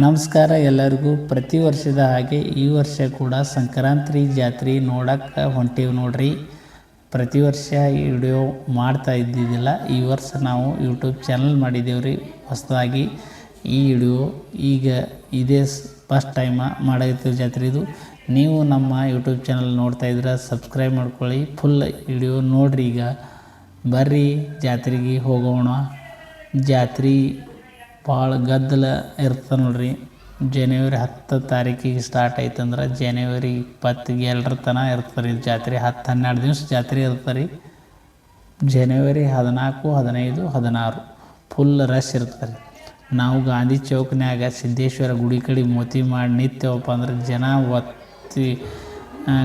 ನಮಸ್ಕಾರ ಎಲ್ಲರಿಗೂ. ಪ್ರತಿ ವರ್ಷದ ಹಾಗೆ ಈ ವರ್ಷ ಕೂಡ ಸಂಕ್ರಾಂತಿ ಜಾತ್ರೆ ನೋಡಕ್ಕೆ ಹೊಂಟೀವಿ ನೋಡ್ರಿ. ಪ್ರತಿ ವರ್ಷ ವಿಡಿಯೋ ಮಾಡ್ತಾ ಇದ್ದಿದ್ದಿಲ್ಲ. ಈ ವರ್ಷ ನಾವು ಯೂಟ್ಯೂಬ್ ಚಾನಲ್ ಮಾಡಿದ್ದೇವೆ ರೀ ಹೊಸದಾಗಿ ಈ ವಿಡಿಯೋ ಈಗ ಇದೇ ಫಸ್ಟ್ ಟೈಮ ಜಾತ್ರೆ ಇದು. ನೀವು ನಮ್ಮ ಯೂಟ್ಯೂಬ್ ಚಾನಲ್ ನೋಡ್ತಾ ಇದ್ರೆ ಸಬ್ಸ್ಕ್ರೈಬ್ ಮಾಡ್ಕೊಳ್ಳಿ. ಫುಲ್ ವಿಡಿಯೋ ನೋಡ್ರಿ ಈಗ. ಬರ್ರಿ ಜಾತ್ರೆಗೆ ಹೋಗೋಣ. ಜಾತ್ರೆ ಭಾಳ ಗದ್ದಲ ಇರ್ತದೆ ನೋಡ್ರಿ. ಜನವರಿ ಹತ್ತು ತಾರೀಕಿಗೆ ಸ್ಟಾರ್ಟ್ ಆಯ್ತಂದ್ರೆ ಜನವರಿ ಇಪ್ಪತ್ತಿಗೆ ಎಲ್ಲರ ತನ ಇರ್ತದೆ ರೀ ಜಾತ್ರೆ ಹತ್ತು ಹನ್ನೆರಡು ದಿವಸ ಜಾತ್ರೆ ಇರ್ತದೆ ರೀ ಜನವರಿ ಹದಿನಾಲ್ಕು, ಹದಿನೈದು, ಹದಿನಾರು ಫುಲ್ ರಶ್ ಇರ್ತದೆ ರೀ ನಾವು ಗಾಂಧಿ ಚೌಕ್ನ್ಯಾಗ ಸಿದ್ದೇಶ್ವರ ಗುಡಿ ಕಡೆ ಮೋತಿ ಮಾಡಿ ನಿಂತೇವಪ್ಪ ಅಂದ್ರೆ ಜನ ಒತ್ತಿ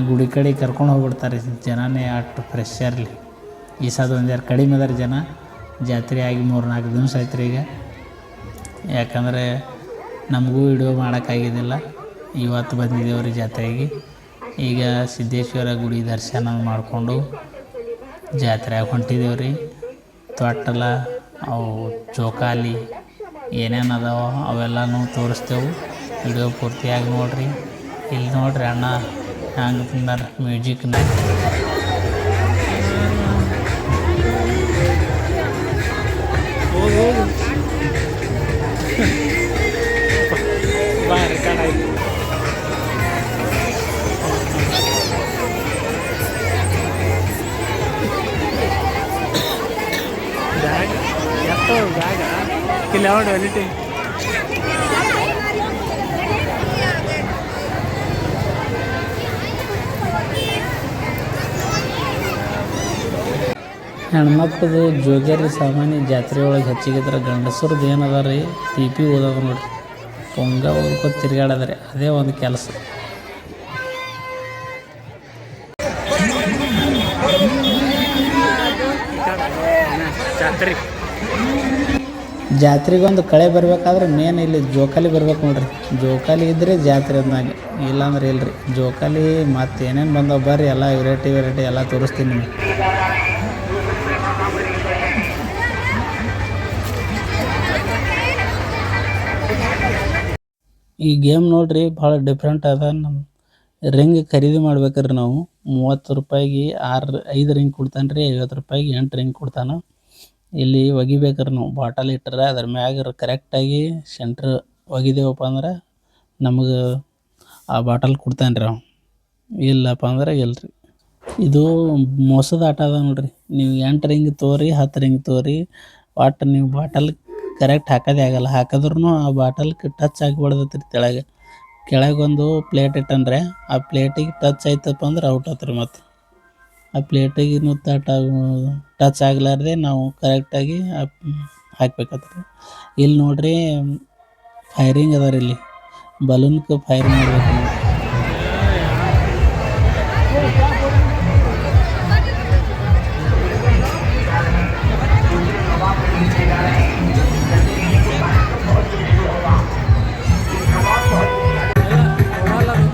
ಗುಡಿ ಕಡೆ ಕರ್ಕೊಂಡು ಹೋಗ್ಬಿಡ್ತಾರೆ ಜನನೇ ಅಷ್ಟು ಫ್ರೆಶ್ ಇರಲಿ ಈ ಸದ ಒಂದು ಕಡಿಮೆ ಅದಾರ ಜನ. ಜಾತ್ರೆ ಆಗಿ ಮೂರು ನಾಲ್ಕು ದಿವಸ ಆಯ್ತು ರೀ ಈಗ. ಯಾಕಂದರೆ ನಮಗೂ ವಿಡಿಯೋ ಮಾಡೋಕ್ಕಾಗಿದ್ದಿಲ್ಲ. ಇವತ್ತು ಬಂದಿದ್ದೇವೆ ಜಾತ್ರೆಗೆ. ಈಗ ಸಿದ್ದೇಶ್ವರ ಗುಡಿ ದರ್ಶನ ಮಾಡಿಕೊಂಡು ಜಾತ್ರೆಗೆ ಹೊಂಟಿದ್ದೇವೆ ರೀ ತೊಟ್ಟಲ, ಅವು ಚೌಕಾಲಿ ಏನೇನು ಅದಾವ ಅವೆಲ್ಲನೂ ತೋರಿಸ್ತೇವೆ. ವಿಡಿಯೋ ಪೂರ್ತಿಯಾಗಿ ನೋಡ್ರಿ. ಇಲ್ಲಿ ನೋಡ್ರಿ ಅಣ್ಣ, ಹ್ಯಾಂಗೆ ತಿಂದಾರ ಯಾವ್ದು ಎಲಿಟಿ ಹೆಣ್ಮಕ್ಳದು ಜೋಗ್ಯಾರಿ ಸಾಮಾನ್ಯ ಜಾತ್ರೆ ಒಳಗೆ ಹೆಚ್ಚಿಗಿದ್ರ ಗಂಡಸರದ್ದು ಏನದ ರೀ? ಟಿ ಪಿ ಓದೋದು ನೋಡ್ರಿ. ಪೊಂಗ ಓದ್ಕೊ ತಿರ್ಗಾಡದ್ರಿ. ಅದೇ ಒಂದು ಕೆಲಸ. ಜಾತ್ರೆ. ಜಾತ್ರೆಗೊಂದು ಕಳೆ ಬರಬೇಕಾದ್ರೆ ಮೇನ್ ಇಲ್ಲಿ ಜೋಕಾಲಿ ಬರ್ಬೇಕು ನೋಡ್ರಿ. ಜೋಕಾಲಿ ಇದ್ರೆ ಜಾತ್ರೆ ಅಂದಾಗ ಇಲ್ಲಾಂದ್ರೆ ಇಲ್ರಿ. ಜೋಕಾಲಿ ಮತ್ತೆ ಏನೇನು ಬಂದವ ಬರ್ರಿ, ಎಲ್ಲ ವೆರೈಟಿ ವೆರೈಟಿ ಎಲ್ಲ ತೋರಿಸ್ತೀನಿ ನಿಮ್ಗೆ. ಈ ಗೇಮ್ ನೋಡ್ರಿ ಭಾಳ ಡಿಫ್ರೆಂಟ್ ಅದ. ನಮ್ಮ ರಿಂಗ್ ಖರೀದಿ ಮಾಡ್ಬೇಕ್ರಿ ನಾವು. ಮೂವತ್ತು ರೂಪಾಯಿಗೆ ಆರು ಐದು ರಿಂಗ್ ಕೊಡ್ತಾನೆ ರೀ ಐವತ್ತು ರೂಪಾಯಿಗೆ ಎಂಟು ರಿಂಗ್ ಕೊಡ್ತಾನೆ. ಇಲ್ಲಿ ಒಗಿಬೇಕ್ರಿ ನಾವು ಬಾಟಲ್ ಇಟ್ಟರೆ, ಅದ್ರ ಮ್ಯಾಗ ಕರೆಕ್ಟಾಗಿ ಸೆಂಟ್ರ್ ಒಗಿದೇವಪ್ಪ ಅಂದ್ರೆ ನಮಗೆ ಆ ಬಾಟಲ್ ಕೊಡ್ತಾನೆ ರೀ ಅವ. ಇಲ್ಲಪ್ಪ ಅಂದ್ರೆ ಇಲ್ರಿ. ಇದು ಮೋಸದ ಆಟ ಅದ ನೋಡ್ರಿ. ನೀವು ಎಂಟು ರಿಂಗ್ ತೋರಿ, ಹತ್ತು ರಿಂಗ್ ತೋರಿ, ಒಟ್ಟು ನೀವು ಬಾಟಲ್ ಕರೆಕ್ಟ್ ಹಾಕೋದೇ ಆಗಲ್ಲ. ಹಾಕಿದ್ರೂ ಆ ಬಾಟಲ್ಗೆ ಟಚ್ ಆಗಿಬಿಡ್ದತ್ರಿ ಕೆಳಗೆ ಕೆಳಗೊಂದು ಪ್ಲೇಟ್ ಇಟ್ಟಂದ್ರೆ ಆ ಪ್ಲೇಟಿಗೆ ಟಚ್ ಆಯ್ತಪ್ಪ ಅಂದ್ರೆ ಔಟ್ ಆತ್ರಿ ಮತ್ತೆ. ಆ ಪ್ಲೇಟಿಗೆ ತಟ ಟಚ್ ಆಗ್ಲಾರ್ದೆ ನಾವು ಕರೆಕ್ಟಾಗಿ ಹಾಕ್ಬೇಕಾಗ್ತದೆ ಇಲ್ಲಿ ನೋಡ್ರಿ ಫೈರಿಂಗ್ ಅದ ರೀ ಇಲ್ಲಿ ಬಲೂನ್ಗೆ ಫೈರ್ ಮಾಡ್ಬೇಕು ನಾವು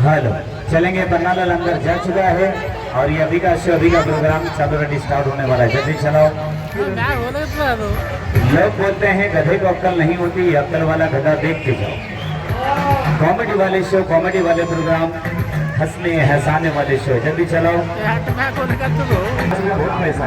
हेलो चलेंगे बरनाला लंगर जा चुका है और ये अभी का से अभी का प्रोग्राम सत्रह स्टार्ट होने वाला है। जल्दी चलाओ। लोग बोलते हैं गधे को अक्कल नहीं होती अक्कल वाला गधा देख के जाओ। कॉमेडी वाले शो कॉमेडी वाले प्रोग्राम हंसने हंसाने वाले शो जल्दी चलाओ। बहुत पैसा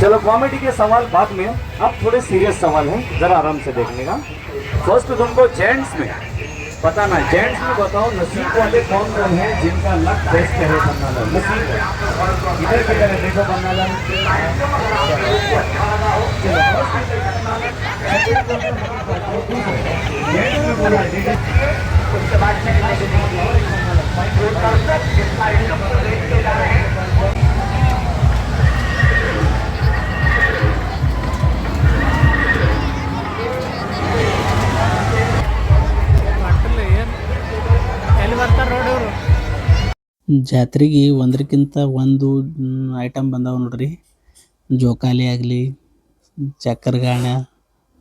चलो कॉमेडी के सवाल बाद में अब थोड़े सीरियस सवाल हैं, ज़रा आराम से देखने का। फ़र्स्ट तुमको जेंट्स में पता ना जेंट्स में बताओ, नसीब वाले कौन कौन हैं जिनका लक बेस्ट है बन्ना नसीब इधर की तरह देखो ಜಾತ್ರೆಗೆ ಒಂದಕ್ಕಿಂತ ಒಂದು ಐಟಮ್ ಬಂದಾವ ನೋಡ್ರಿ. ಜೋಕಾಲಿ ಆಗಲಿ ಚಕ್ಕರ್ಗಾಣ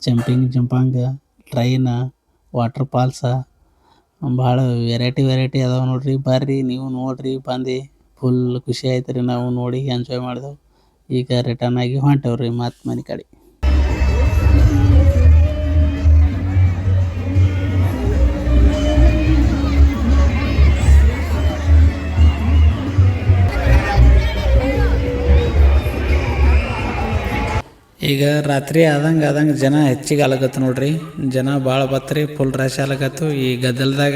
ಚಂಪಿಂಗ್ ಜಂಪಾಂಗ ಟ್ರೈನ ವಾಟರ್ ಫಾಲ್ಸ ಭಾಳ ವೆರೈಟಿ ವೆರೈಟಿ ಅದಾವ ನೋಡ್ರಿ. ಬರ್ರಿ, ನೀವು ನೋಡ್ರಿ, ಬಂದು. ಫುಲ್ ಖುಷಿ ಆಯ್ತು ರೀ ನಾವು ನೋಡಿ ಎಂಜಾಯ್ ಮಾಡಿದೆವು. ಈಗ ರಿಟರ್ನ್ ಆಗಿ ಹೊಂಟೇವ್ರಿ ಮತ್ತೆ ಮನೆ ಕಡೆ. ಈಗ ರಾತ್ರಿ ಆದಂಗೆ ಆದಂಗೆ ಜನ ಹೆಚ್ಚಿಗೆ ಆಲಕತ್ತು ನೋಡ್ರಿ. ಜನ ಭಾಳ ಬತ್ರಿ ಫುಲ್ ರಶ್ ಆಲಕತ್ತು ಈ ಗದ್ದಲದಾಗ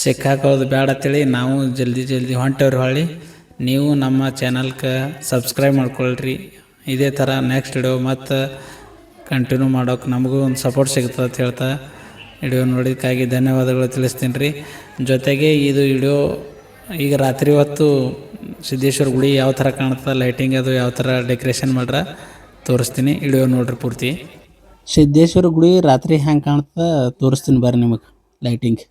ಸಿಕ್ಕಾಕೋದು ಬೇಡ ತಿಳಿ ನಾವು ಜಲ್ದಿ ಜಲ್ದಿ ಹೊಂಟವ್ರಿ ಹೊಳ್ಳಿ. ನೀವು ನಮ್ಮ ಚಾನಲ್ಗೆ ಸಬ್ಸ್ಕ್ರೈಬ್ ಮಾಡ್ಕೊಳ್ರಿ. ಇದೇ ಥರ ನೆಕ್ಸ್ಟ್ ವಿಡಿಯೋ ಮತ್ತು ಕಂಟಿನ್ಯೂ ಮಾಡೋಕೆ ನಮಗೂ ಒಂದು ಸಪೋರ್ಟ್ ಸಿಗ್ತದೆ ಅಂತ ಹೇಳ್ತಾ ವಿಡಿಯೋ ನೋಡಿದಕ್ಕಾಗಿ ಧನ್ಯವಾದಗಳು ತಿಳಿಸ್ತೀನಿ ರೀ ಜೊತೆಗೆ ಇದು ವಿಡಿಯೋ ಈಗ ರಾತ್ರಿ ಹೊತ್ತು ಸಿದ್ದೇಶ್ವರ ಗುಡಿ ಯಾವ ಥರ ಕಾಣ್ತದೆ ಲೈಟಿಂಗ್ ಅದು ಯಾವ ಥರ ಡೆಕೋರೇಷನ್ ಮಾಡ್ರ. ತೋರಿಸ್ತೀನಿ. ವಿಡಿಯೋ ನೋಡ್ರಿ ಪೂರ್ತಿ. ಸಿದ್ದೇಶ್ವರ ಗುಡಿ ರಾತ್ರಿ ಹೆಂಗೆ ಕಾಣ್ತದ ತೋರಿಸ್ತೀನಿ ಬರ್ರಿ ನಿಮಗೆ ಲೈಟಿಂಗ್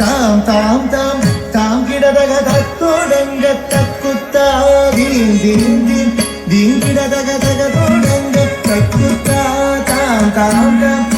ತಾಂ ತಾಂ ತಾಂ ತಾಂ ಗಿಡದಗ ತತ್ತೋಡಂಗ ತಕ್ಕುತ್ತ. ದೀನ್ ದೀನ್ ದೀನ್ ದೀನ್ ಗಿಡದಗ ತಗ ತೋಡಂಗ ತಕ್ಕುತ್ತ. ತಾಂ ತಾಂ ತಾಂ